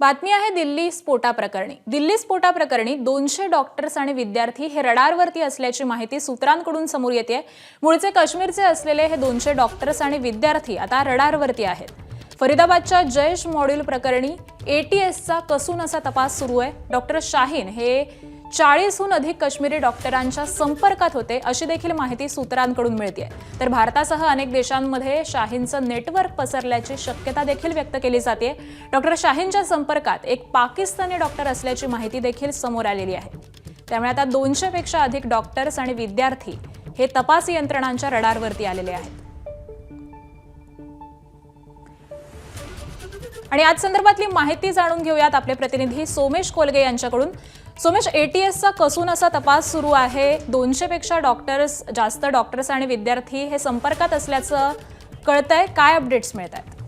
बातमी आहे दिल्ली स्फोटा प्रकरणी. दिल्ली स्फोटा प्रकरणी दोनशे डॉक्टर्स आणि विद्यार्थी हे रडारवरती असल्याची माहिती सूत्रांकडून समोर येते मूळचे काश्मीरचे असलेले हे दोनशे डॉक्टर्स आणि विद्यार्थी आता रडारवरती आहेत. फरीदाबादच्या जयश मॉड्यूल प्रकरणी एटीएसचा कसून असा तपास सुरू आहे. डॉक्टर शाहीन हे चाळीसहून अधिक काश्मीरी डॉक्टरांच्या संपर्कात होते अशी देखील माहिती सूत्रांकडून मिळते तर भारतासह अनेक देशांमध्ये शाहीनचं नेटवर्क पसरल्याची शक्यता देखील व्यक्त केली जाते डॉक्टर शाहीनच्या संपर्कात एक पाकिस्तानी डॉक्टर असल्याची माहिती देखील समोर आलेली आहे. त्यामुळे आता दोनशेपेक्षा अधिक डॉक्टर्स आणि विद्यार्थी हे तपास यंत्रणांच्या रडारवरती आलेले आहेत. आणि आज संदर्भातली माहिती जाणून घेऊयात आपले प्रतिनिधी सोमेश कोलगे यांच्याकडून. सोमेश एटीएसचा कसून असा तपास सुरू आहे? दोनशे पेक्षा डॉक्टर्स जास्त डॉक्टर्स आणि विद्यार्थी हे संपर्कात असल्याचं कळतंय. काय अपडेट्स मिळत आहेत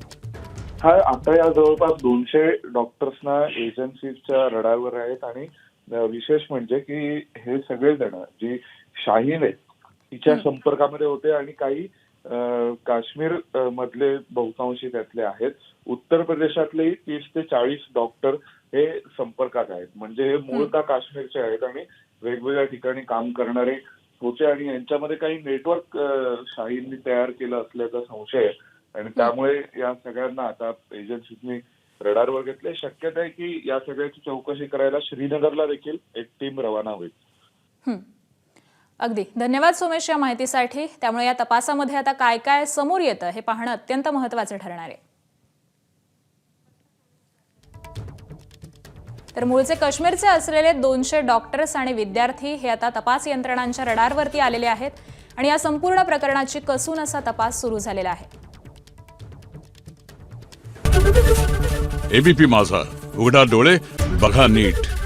हा आता या जवळपास दोनशे डॉक्टर्सना एजन्सीच्या रडारवर आहेत आणि विशेष म्हणजे की हे सगळेजण जी शाहीन आहे तिच्या संपर्कामध्ये होते आणि काही काश्मीर मधले बहुतांशी त्यातले आहेत. उत्तर प्रदेशातले तीस ते चाळीस डॉक्टर हे संपर्कात आहेत. म्हणजे हे मूळतः काश्मीरचे आहेत आणि वेगवेगळ्या ठिकाणी काम करणारे होते आणि यांच्यामध्ये काही नेटवर्क शाहींनी तयार केलं असल्याचा संशय आहे. आणि त्यामुळे या सगळ्यांना आता एजन्सीनी रडारवर घेतले. शक्यता आहे की या सगळ्याची चौकशी करायला श्रीनगरला देखील एक टीम रवाना होईल. अगदी. धन्यवाद सोमेश या माहितीसाठी. त्यामुळे या तपासामध्ये आता काय काय समोर येतं हे पाहणं अत्यंत महत्वाचं ठरणार आहे. तर मूळचे काश्मीरचे असलेले दोनशे डॉक्टर्स आणि विद्यार्थी हे आता तपास यंत्रणांच्या रडारवरती आलेले आहेत आणि या संपूर्ण प्रकरणाची कसून असा तपास सुरू झालेला आहे. एबीपी माझा. उघडा डोळे बघा नीट.